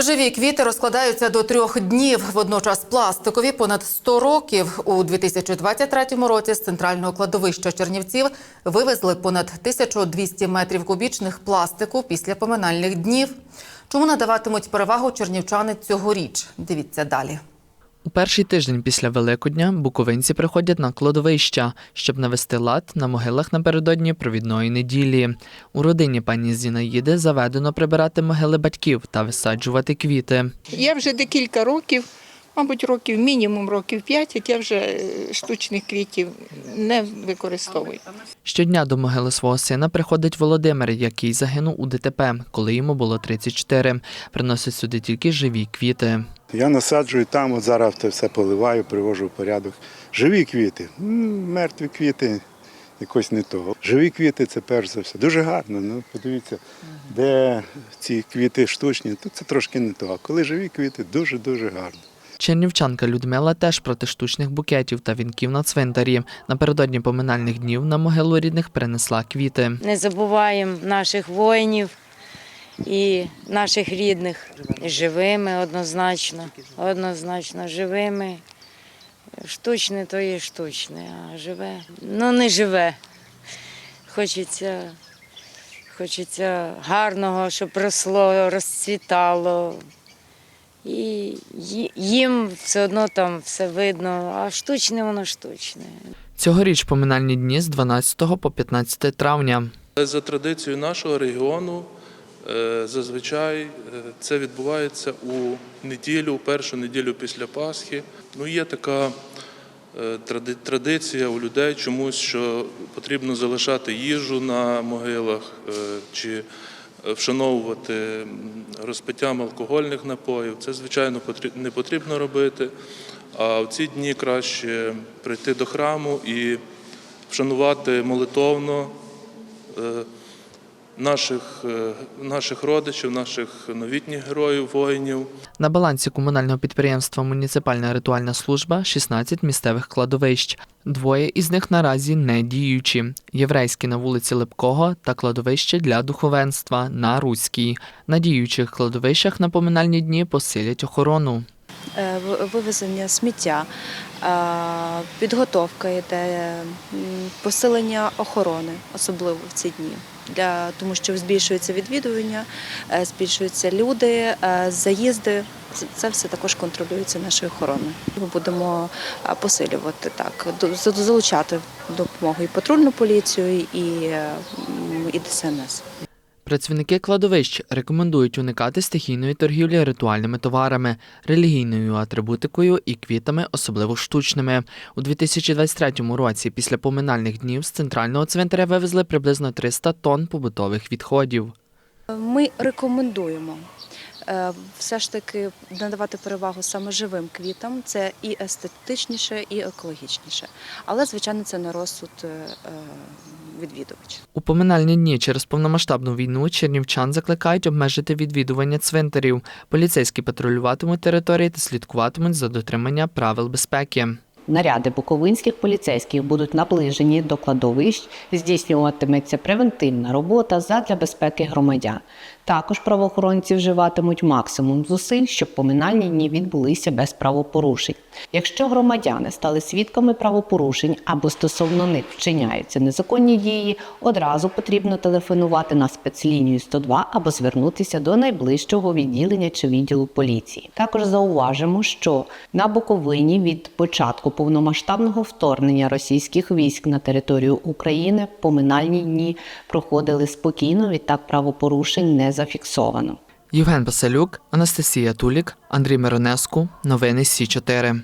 Живі квіти розкладаються до трьох днів. Водночас пластикові понад 100 років. У 2023 році з центрального кладовища Чернівців вивезли понад 1200 метрів кубічних пластику після поминальних днів. Чому надаватимуть перевагу чернівчани цьогоріч? Дивіться далі. У перший тиждень після Великодня буковинці приходять на кладовища, щоб навести лад на могилах напередодні провідної неділі. У родині пані Зінаїди заведено прибирати могили батьків та висаджувати квіти. Я вже декілька років, мабуть, років, мінімум років п'ять, як я вже е, штучних квітів не використовую. Щодня до могили свого сина приходить Володимир, який загинув у ДТП, коли йому було 34. Приносить сюди тільки живі квіти. Я насаджую там, от зараз це все поливаю, привожу в порядок. Живі квіти, мертві квіти, якось не того. Живі квіти це перш за все. Дуже гарно. Ну, подивіться, де ці квіти штучні, то це трошки не то. А коли живі квіти, дуже-дуже гарно. Чернівчанка Людмила теж проти штучних букетів та вінків на цвинтарі. Напередодні поминальних днів на могилу рідних принесла квіти. Не забуваємо наших воїнів і наших рідних. Живими однозначно, однозначно живими. Штучне то є штучне, а живе. Ну не живе. Хочеться, хочеться гарного, щоб росло, розцвітало. І їм все одно там все видно, а штучне воно штучне. Цьогоріч поминальні дні з 12 по 15 травня. За традицією нашого регіону, е, зазвичай е, це відбувається у неділю, у першу неділю після Пасхи. Ну, є така е, традиція у людей чомусь, що потрібно залишати їжу на могилах чи вшановувати розпиттям алкогольних напоїв. Це, звичайно, не потрібно робити. А в ці дні краще прийти до храму і вшанувати молитовно е, наших, е, наших родичів, наших новітніх героїв, воїнів. На балансі комунального підприємства Муніципальна ритуальна служба 16 місцевих кладовищ. Двоє із них наразі не діючі: єврейське на вулиці Липкого та кладовище для духовенства на Руській. На діючих кладовищах на поминальні дні посилять охорону. Е, вивезення сміття, е, підготовка йде, посилення охорони, особливо в ці дні. Для, тому що збільшується відвідування, е, збільшуються люди, заїзди. Це- все також контролюється нашою охороною. Ми будемо посилювати так, залучати допомогу і патрульну поліцію, і, і ДСНС. Працівники кладовищ рекомендують уникати стихійної торгівлі ритуальними товарами, релігійною атрибутикою і квітами, особливо штучними. У 2023 році після поминальних днів з центрального цвинтаря вивезли приблизно 300 тонн побутових відходів. Ми рекомендуємо е, все ж таки надавати перевагу саме живим квітам. Це і естетичніше, і екологічніше. Але, звичайно, це на розсуд е. У поминальні дні через повномасштабну війну чернівчан закликають обмежити відвідування цвинтарів. Поліцейські патрулюватимуть території та слідкуватимуть за дотримання правил безпеки. Наряди буковинських поліцейських будуть наближені до кладовищ, здійснюватиметься превентивна робота задля безпеки громадян. Також правоохоронці вживатимуть максимум зусиль, щоб поминальні дні відбулися без правопорушень. Якщо громадяни стали свідками правопорушень або стосовно них вчиняються незаконні дії, одразу потрібно телефонувати на спецлінію 102 або звернутися до найближчого відділення чи відділу поліції. Також зауважимо, що на Буковині від початку повномасштабного вторгнення російських військ на територію України поминальні дні проходили спокійно, відтак правопорушень не зафіксовано. Євген Басалюк, Анастасія Тулік, Андрій Миронеску. Новини Сі 4